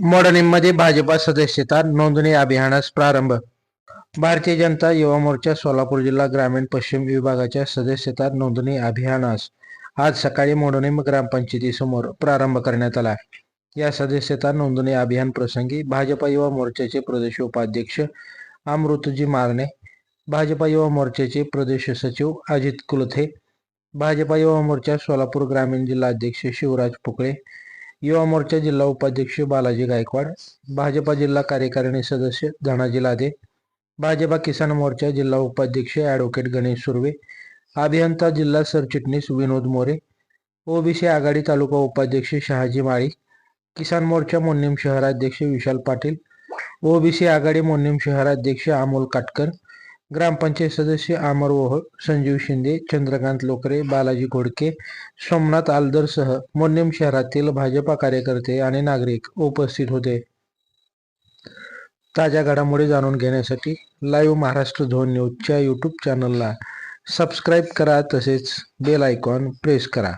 मोडणीमध्ये भाजपा सदस्यता नोंदणी अभियानास प्रारंभ. भारतीय जनता युवा मोर्चा सोलापूर जिल्हा ग्रामीण पश्चिम विभागाच्या सदस्यता नोंदणी अभियानास आज सकाळी मोडणीम ग्रामपंचायतीसमोर प्रारंभ करण्यात आला. या सदस्यता नोंदणी अभियान प्रसंगी भाजपा युवा मोर्चाचे प्रदेश उपाध्यक्ष अमृतजी मारणे भाजपा युवा मोर्चाचे प्रदेश सचिव अजित कुलथे भाजपा युवा मोर्चा सोलापूर ग्रामीण जिल्हा अध्यक्ष शिवराज पुकळे युवा मोर्चा जिल्हा उपाध्यक्ष बालाजी गायकवाड भाजपा जिल्हा कार्यकारिणी सदस्य धनाजी लादे भाजपा किसान मोर्चा जिल्हा उपाध्यक्ष ॲडव्होकेट गणेश सुर्वे अभियंता जिल्हा सरचिटणीस विनोद मोरे ओबीसी आघाडी तालुका उपाध्यक्ष शहाजी माळी किसान मोर्चा मोन्नीम शहराध्यक्ष विशाल पाटील ओबीसी आघाडी मोन्नीम शहराध्यक्ष अमोल काटकर ग्रामपंचायत सदस्य अमर ओहळ संजीव शिंदे चंद्रकांत लोकरे बालाजी घोडके सोमनाथ आलदरसह मोन्यम शहरातील भाजपा कार्यकर्ते आणि नागरिक उपस्थित होते. ताज्या घडामोडी जाणून घेण्यासाठी लाईव्ह महाराष्ट्र झोन न्यूजच्या यूट्यूब चॅनलला सबस्क्राईब करा तसेच बेल आयकॉन प्रेस करा.